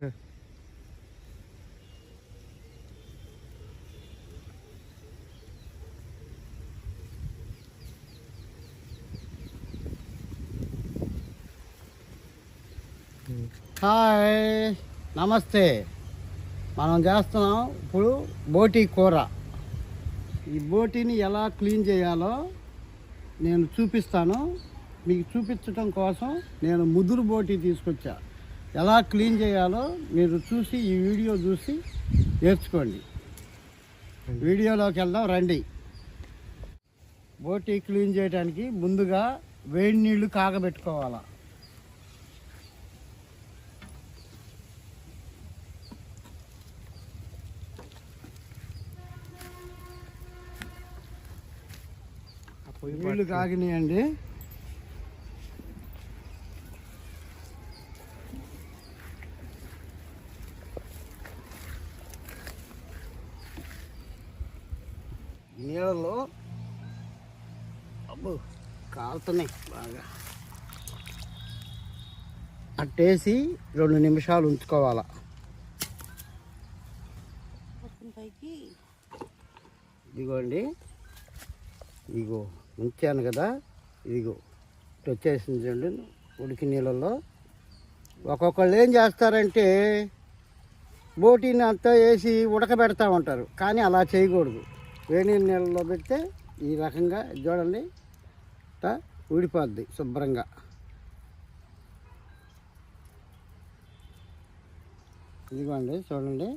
Hi నమస్తే. మనం చేస్తున్నాం ఇప్పుడు బోటి కూర. ఈ బోటీని ఎలా క్లీన్ చేయాలో నేను చూపిస్తాను. మీకు చూపించడం కోసం నేను ముదురు బోటీ తీసుకొచ్చా. ఎలా క్లీన్ చేయాలో మీరు చూసి ఈ వీడియో చూసి నేర్చుకోండి. వీడియోలోకి వెళ్దాం రండి. బోటీ క్లీన్ చేయడానికి ముందుగా వేడి నీళ్ళు కాగబెట్టుకోవాలా. నీళ్ళు కాగినాయండి నీళ్ళలో అబ్బో కాలుతున్నాయి బాగా. అట్టేసి రెండు నిమిషాలు ఉంచుకోవాలా. ఇదిగోండి. ఇదిగో ఉంచాను కదా. ఇదిగో వచ్చేసింది చూడండి ఉడికి నీళ్ళల్లో. ఒక్కొక్కళ్ళు ఏం చేస్తారంటే బోటీని అంతా వేసి ఉడకబెడతా ఉంటారు. కానీ అలా చేయకూడదు. వేడి నీళ్ళలో పెడితే ఈ రకంగా చూడండి అంతా ఊడిపోద్ది శుభ్రంగా. ఇదిగోండి చూడండి.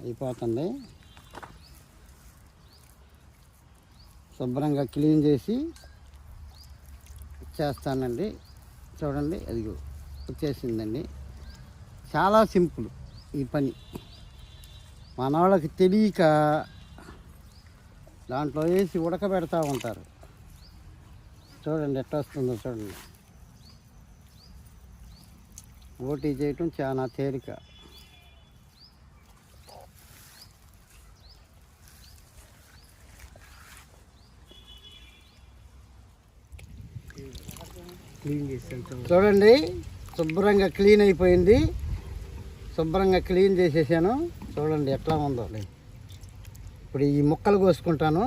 అయిపోతుంది. శుభ్రంగా క్లీన్ చేసి చేస్తానండి. చూడండి అది వచ్చేసిందండి. చాలా సింపుల్ ఈ పని. మన వాళ్ళకి తెలియక దాంట్లో వేసి ఉడకబెడతా ఉంటారు. చూడండి ఎట్లా వస్తుందో చూడండి. ఓటీ చేయటం చాలా తేలిక. చూడండి శుభ్రంగా క్లీన్ అయిపోయింది. శుభ్రంగా క్లీన్ చేసేసాను. చూడండి ఎట్లా ఉందో. ఇప్పుడు ఈ ముక్కలు కోసుకుంటాను.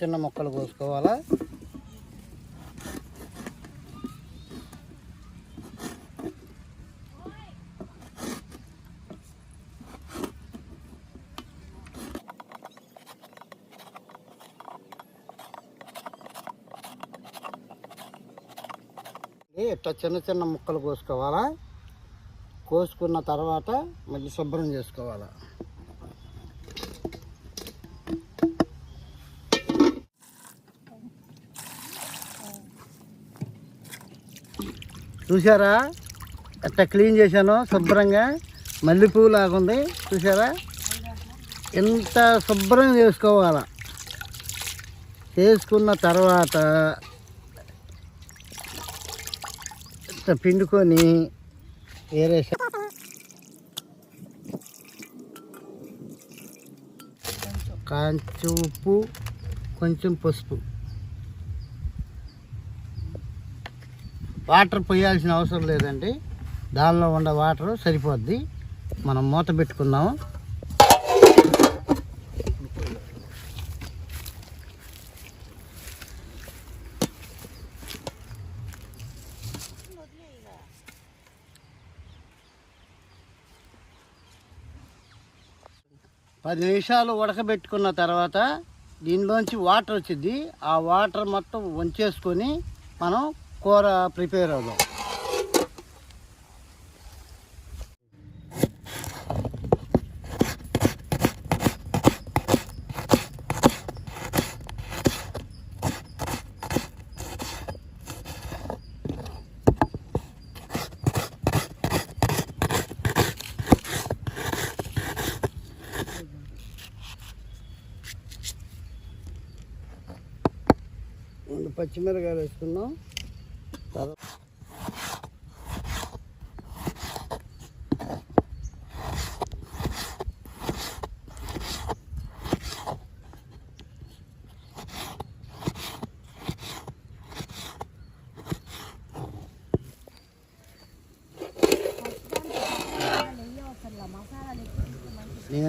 చిన్న ముక్కలు కోసుకోవాలా? ఇట్లా చిన్న చిన్న ముక్కలు కోసుకోవాలా? కోసుకున్న తర్వాత మళ్ళీ శుభ్రం చేసుకోవాలా? చూసారా ఎట్లా క్లీన్ చేశాను శుభ్రంగా మల్లెపూ లాగుంది చూసారా ఎంత శుభ్రంగా చేసుకోవాలా? చేసుకున్న తర్వాత ఇట్లా పిండుకొని వేరే కాంచు ఉప్పు కొంచెం పసుపు. వాటర్ పోయాల్సిన అవసరం లేదండి. దానిలో ఉన్న వాటర్ సరిపోద్ది. మనం మూత పెట్టుకుందాం. పది నిమిషాలు ఉడకబెట్టుకున్న తర్వాత దీనిలోంచి వాటర్ వచ్చింది ఆ వాటర్ మొత్తం వంచేసుకొని మనం కూర ప్రిపేర్ అవుదాం రెండు పచ్చిమిరకాయలు వేసుకున్నాం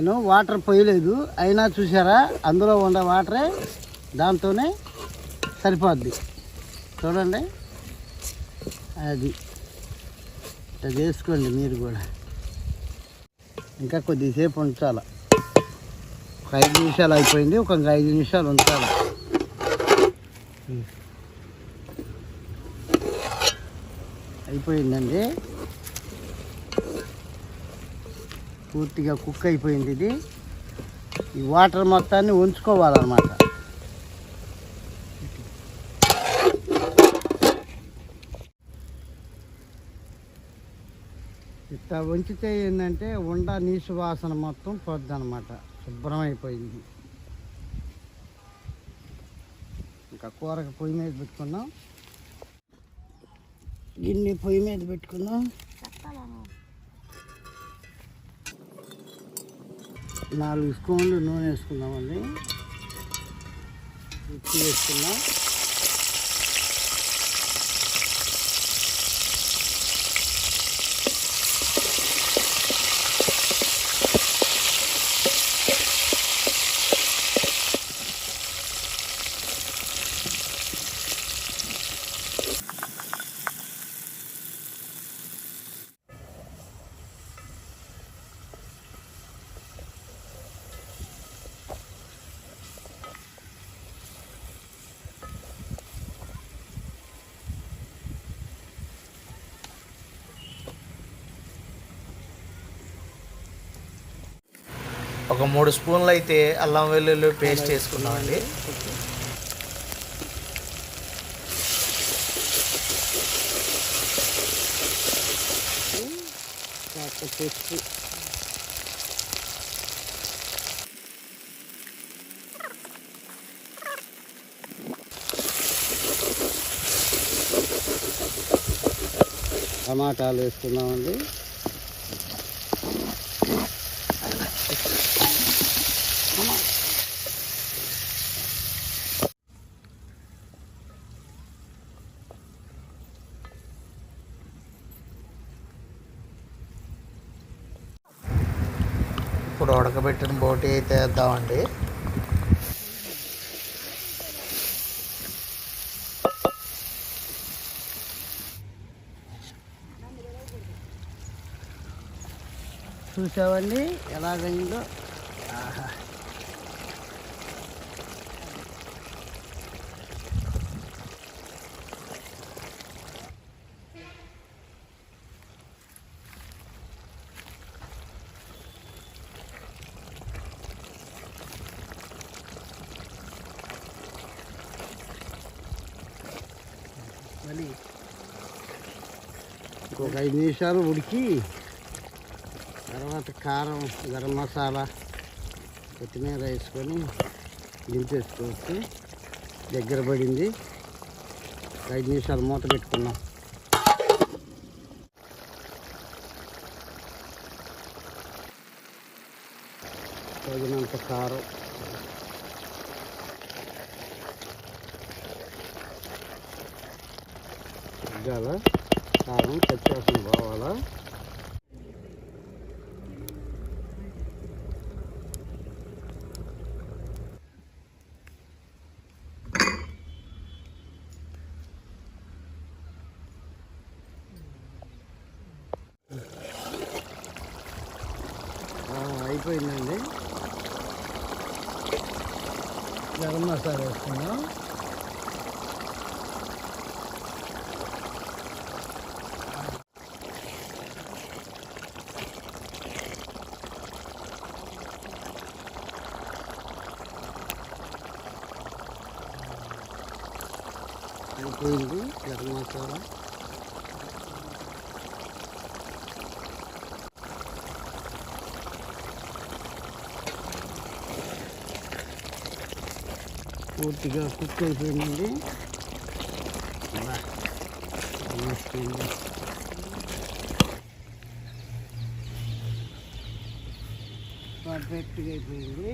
నేను వాటర్ పోయలేదు. అయినా చూసారా అందులో ఉండే వాటరే దాంతోనే సరిపోద్ది. చూడండి. అది. ఇట్లా చేసుకోండి మీరు కూడా. ఇంకా కొద్దిసేపు ఉంచాలి. ఒక ఐదు నిమిషాలు అయిపోయింది. ఒక ఐదు నిమిషాలు ఉంచాలి. అయిపోయిందండి. పూర్తిగా కుక్ అయిపోయింది ఇది. ఈ వాటర్ మొత్తాన్ని ఉంచుకోవాలన్నమాట. ఇట్లా ఉంచితే ఏంటంటే ఉండ నీసు వాసన మొత్తం పోద్ది అనమాట శుభ్రం అయిపోయింది ఇంకా కూరకు పొయ్యి మీద పెట్టుకున్నాం గిన్నె పొయ్యి మీద పెట్టుకున్నాం నాలుగు స్పూన్లు నూనె వేసుకున్నామండి ఉప్పు వేసుకున్నాం ఒక మూడు స్పూన్లు అయితే అల్లం వెల్లుల్లి పేస్ట్ వేసుకున్నామండి టమాటాలు వేసుకున్నామండి ఇప్పుడు ఉడకబెట్టిన బోటి అయితే వేద్దామండి చూసావండి ఎలాగైందో ఆహా. మళ్ళీ ఇంకొక ఐదు నిమిషాలు ఉడికి తర్వాత కారం గరం మసాలా కొత్తిమీర వేసుకొని దింపేసుకోవచ్చు దగ్గర పడింది. ఐదు నిమిషాలు మూత పెట్టుకున్నాం తగినంత కారం తగ్గాల. కారం పచ్చివాసన పోవాలా? అయిపోయిందండి. గరం మసాలా వేసుకున్నాం పోయింది జగన్మాచార పూర్తిగా కుక్ అయిపోయిందండి. నమస్తే పర్ఫెక్ట్గా అయిపోయింది.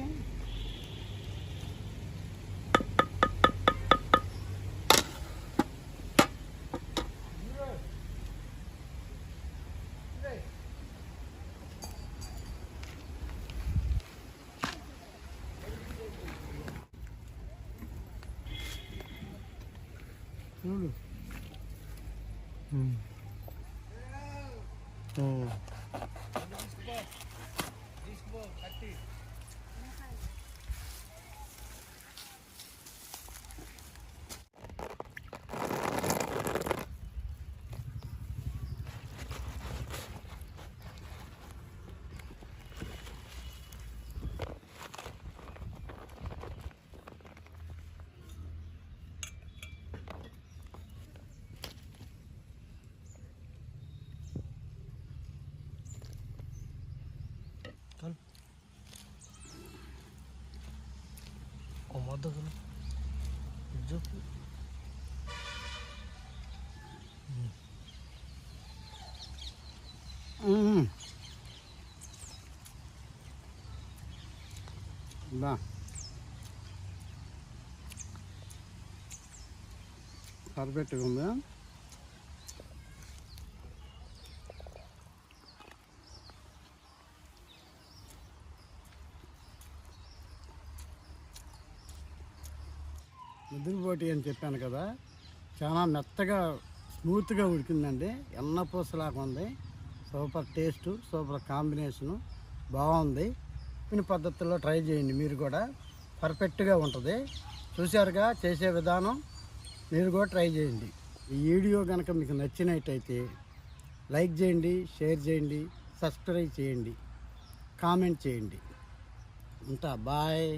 嗯，嗯。చూడు మ్మ్. బా పర్ఫెక్ట్గా ఉందా ఒకటి అని చెప్పాను కదా చాలా మెత్తగా స్మూత్గా ఉడికిందండి. ఎన్న పూసలాగా ఉంది. Super taste super combination. బాగుంది. కొన్ని పద్ధతుల్లో ట్రై చేయండి మీరు కూడా. పర్ఫెక్ట్గా ఉంటుంది. చూశారుగా చేసే విధానం. మీరు కూడా ట్రై చేయండి. ఈ వీడియో కనుక మీకు నచ్చినట్టయితే లైక్ చేయండి షేర్ చేయండి సబ్స్క్రైబ్ చేయండి కామెంట్ చేయండి. ఉంటా బాయ్.